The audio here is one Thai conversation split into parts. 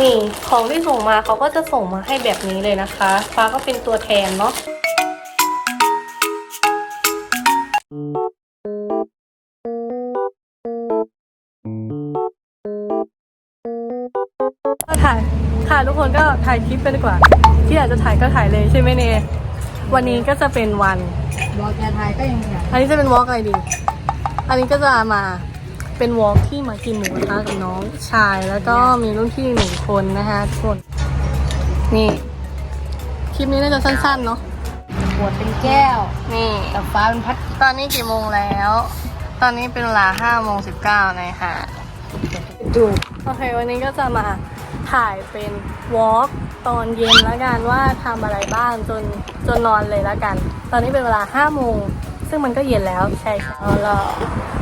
นี่ของที่ส่งมาเขาก็จะส่งมาให้แบบนี้เลยนะคะ ฟ้าก็เป็นตัวแทนเนาะก็ถ่ายค่ะทุกคนก็ถ่ายคลิปไปดีกว่า ที่อยากจะถ่ายก็ถ่ายเลยใช่ไหมเนวันนี้ก็จะเป็นวันบอกแกไทยก็ยังอยากอันนี้จะเป็นวอล์กอะไรดี อันนี้ก็จะมา เป็นวอล์กที่มากินหมูกระทะกับน้องชาย แล้วก็มีรุ่นพี่หนึ่งคนนะคะทุกคนนี่ คลิปนี้น่าจะสั้นๆเนาะปวดเป็นแก้วนี่กับฟ้าเป็นพัดตอนนี้กี่โมงแล้ว ตอนนี้เป็นเวลาห้าโมงสิบเก้านะคะจูบโอเค วันนี้ก็จะมาถ่ายเป็นวอล์กตอนเย็นแล้วกันว่าทำอะไรบ้างจนจนนอนเลยแล้วกัน ตอนนี้เป็นเวลาห้าโมงซึ่งมันก็เย็นแล้วใช่ใช่แล้ว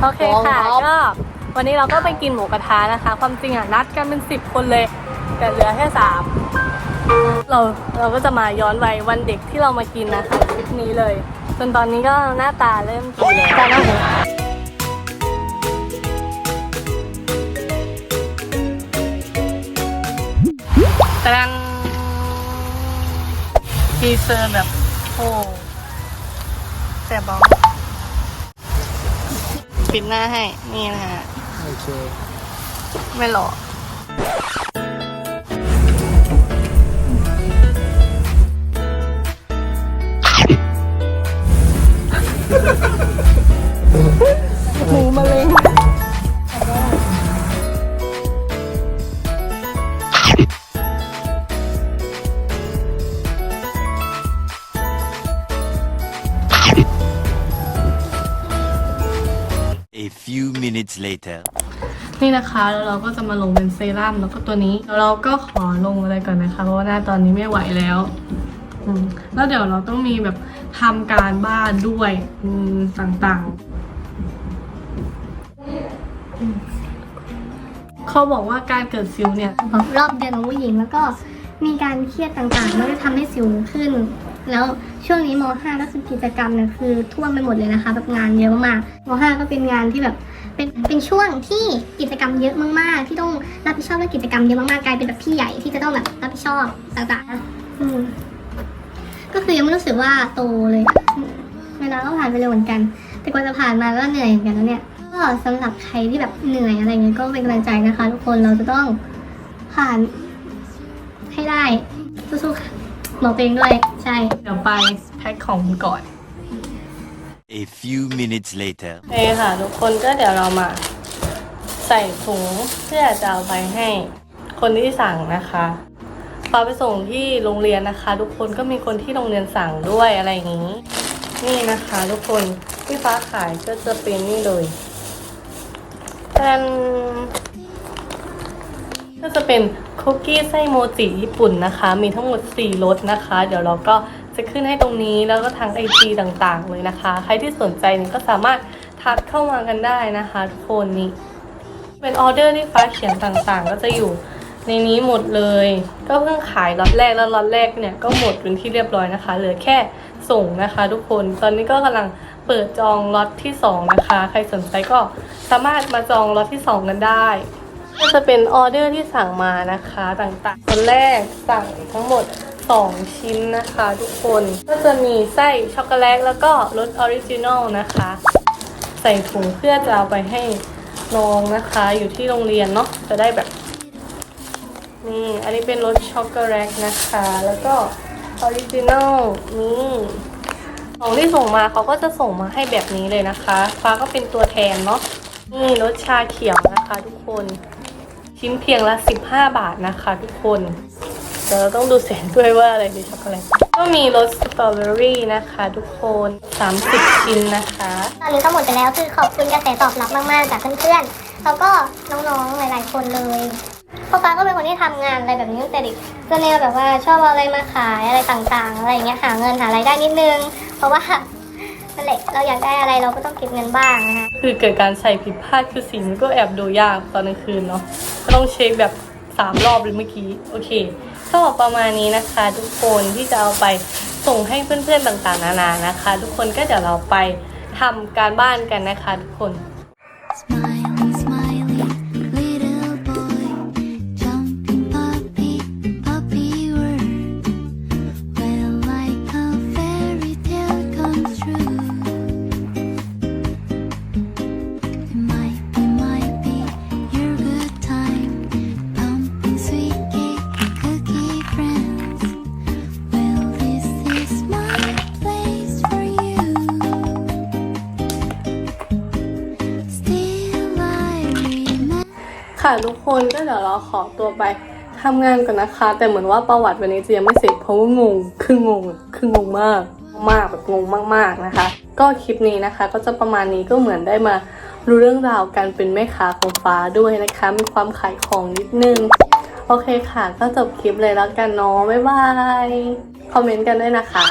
โอเคค่ะก็ วันนี้เราก็ไปกินหมูกระทะนะคะ ความจริงอะนัดกันเป็นสิบคนเลย แต่เหลือแค่สามเราเราก็จะมาย้อนวัยวันเด็กที่เรามากินนะคะคลิปนี้เลย จนตอนนี้ก็หน้าตาเริ่มกินแล้วตาหน้าหูแต่ดันทีเซอร์แบบโอ้แต่บอกปิดหน้าให้ นี่นะฮะ โอเค ไม่หรอก A few minutes later. นี่นะคะแล้วเราก็จะมาลงเป็นเซรั่มแล้วก็ตัวนี้แล้วเราก็ขอลงอะไรก่อนนะคะเพราะว่าหน้าตอนนี้ไม่ไหวแล้วอืมแล้วเดี๋ยวเราต้องมีแบบทำการบ้านด้วยอืมต่างๆอืมเขาบอกว่าการเกิดสิวเนี่ย รอบเดือนของผู้หญิงแล้วก็มีการเครียดต่างๆแล้วก็ทำให้สิวขึ้น แล้วช่วงนี้ม .5 ก็คือกิจกรรมเนี่ยคือท่วมไปหมดเลยนะคะแบบงานเยอะมากๆม .5 ก็เป็นงานที่แบบเป็นเป็นช่วงที่กิจกรรมเยอะมากๆ ที่ต้องรับผิดชอบเรื่องกิจกรรมเยอะมากๆกลายเป็นแบบพี่ใหญ่ที่จะต้องแบบรับผิดชอบต่างๆอืมก็คือยังไม่รู้สึกว่าโตเลยเวลาก็ผ่านไปเร็วเหมือนกัน แต่กว่าจะผ่านมาก็เหนื่อยเหมือนกันนะเนี่ยก็สำหรับใครที่แบบเหนื่อยอะไรเงี้ยก็เป็นกำลังใจนะคะ ทุกคนเราจะต้องผ่านให้ได้สู้ๆค่ะบอกตัวเองด้วย ใช่เดี๋ยวไปแพ็คของกันก่อน A few minutes later. โอเคค่ะ ทุกคนก็เดี๋ยวเรามาใส่ถุงเพื่อจะเอาไปให้คนที่สั่งนะคะฟ้าไปส่งที่โรงเรียนนะคะ ทุกคนก็มีคนที่โรงเรียนสั่งด้วยอะไรอย่างนี้ นี่นะคะ ทุกคนที่ฟ้าขายก็จะเป็นนี่เลยเป็น ก็จะเป็นคุกกี้ไส้โมจิญี่ปุ่นนะคะ มีทั้งหมด 4รสนะคะ เดี๋ยวเราก็จะขึ้นให้ตรงนี้แล้วก็ทางไอจีต่างๆ เลยนะคะ ใครที่สนใจนี่ก็สามารถทักเข้ามากันได้นะคะทุกคนนี่เป็นออเดอร์ที่ฟ้าเขียนต่างๆ ก็จะอยู่ในนี้หมดเลย ก็เพิ่งขายล็อตแรกแล้วล็อตแรกเนี่ยก็หมดเป็นที่เรียบร้อยนะคะ เหลือแค่ส่งนะคะ ทุกคนตอนนี้ก็กำลังเปิดจองล็อตที่สองนะคะ ใครสนใจก็สามารถมาจองล็อตที่สองกันได้ ก็จะเป็นออเดอร์ที่สั่งมานะคะต่างๆ คนแรกสั่งทั้งหมด 2 ชิ้นนะคะทุกคน ก็จะมีไส้ช็อกโกแลตแล้วก็รสออริจินอลนะคะ ใส่ถุงเพื่อจะเอาไปให้น้องนะคะ อยู่ที่โรงเรียนเนาะจะได้แบบนี่อันนี้เป็นรสช็อกโกแลตนะคะ แล้วก็ออริจินอลนี่ของที่ส่งมาเขาก็จะส่งมาให้แบบนี้เลยนะคะ ฟ้าก็เป็นตัวแทนเนาะนี่รสชาเขียวนะคะทุกคน ชิ้นเพียงละ 15 บาทนะคะทุกคนเดี๋ยวเราต้องดูเสียงด้วยว่าอะไรในช็อกโกแลตก็มีรสสตรอเบอรี่นะคะ ทุกคน 30 ชิ้นนะคะ ตอนนี้ก็หมดไปแล้วคือขอบคุณกระแสตอบรับมากๆจากเพื่อนๆ แล้วก็น้องๆหลายๆคนเลยพ่อป้าก็เป็นคนที่ทำงานอะไรแบบนี้ตั้งแต่เด็กจะแนวแบบว่าชอบเอาอะไรมาขายอะไรต่างๆ อะไรอย่างเงี้ยหาเงินหารายได้นิดนึง เพราะว่า นั่นแหละเราอยากได้อะไรเราก็ต้องเก็บเงินบ้างนะคะคือเกิดการใส่ผิดพลาดคือสีมันก็แอบดูยากตอนกลางคืนเนาะก็ต้องเช็คแบบสามรอบเลยเมื่อกี้โอเคก็ประมาณนี้นะคะ ทุกคนที่จะเอาไปส่งให้เพื่อนๆต่างๆนานานะคะ ทุกคนก็เดี๋ยวเราไปทำการบ้านกันนะคะ ทุกคน Smile. ค่ะทุกคนก็เดี๋ยวเราขอตัวไปทำงานก่อนนะคะ แต่เหมือนว่าประวัติวันนี้จะยังไม่เสร็จเพราะว่างงคืองงคืองงมากมากแบบงงมากๆนะคะ ก็คลิปนี้นะคะ ก็จะประมาณนี้ก็เหมือนได้มารู้เรื่องราวการเป็นแม่ค้าของฟ้าด้วยนะคะ มีความขายของนิดนึง โอเคค่ะ ก็จบคลิปเลยแล้วกันเนาะบ๊ายบาย คอมเมนต์กันด้วยนะคะ